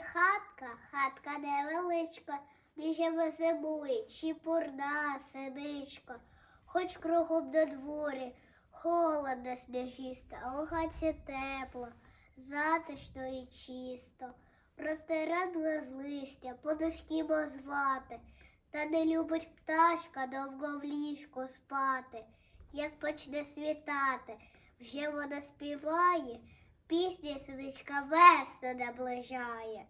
хатка хатка невеличка, ніже веселує, чіпурна, синичка, хоч кругом на дворі, холодно сніжисто, а у хаті тепло, затишно і чисто. Простирадла з листя, подушки звати, та не любить пташка довго в ліжку спати. Як почне світати, вже вона співає, пісня синичка весна наближає.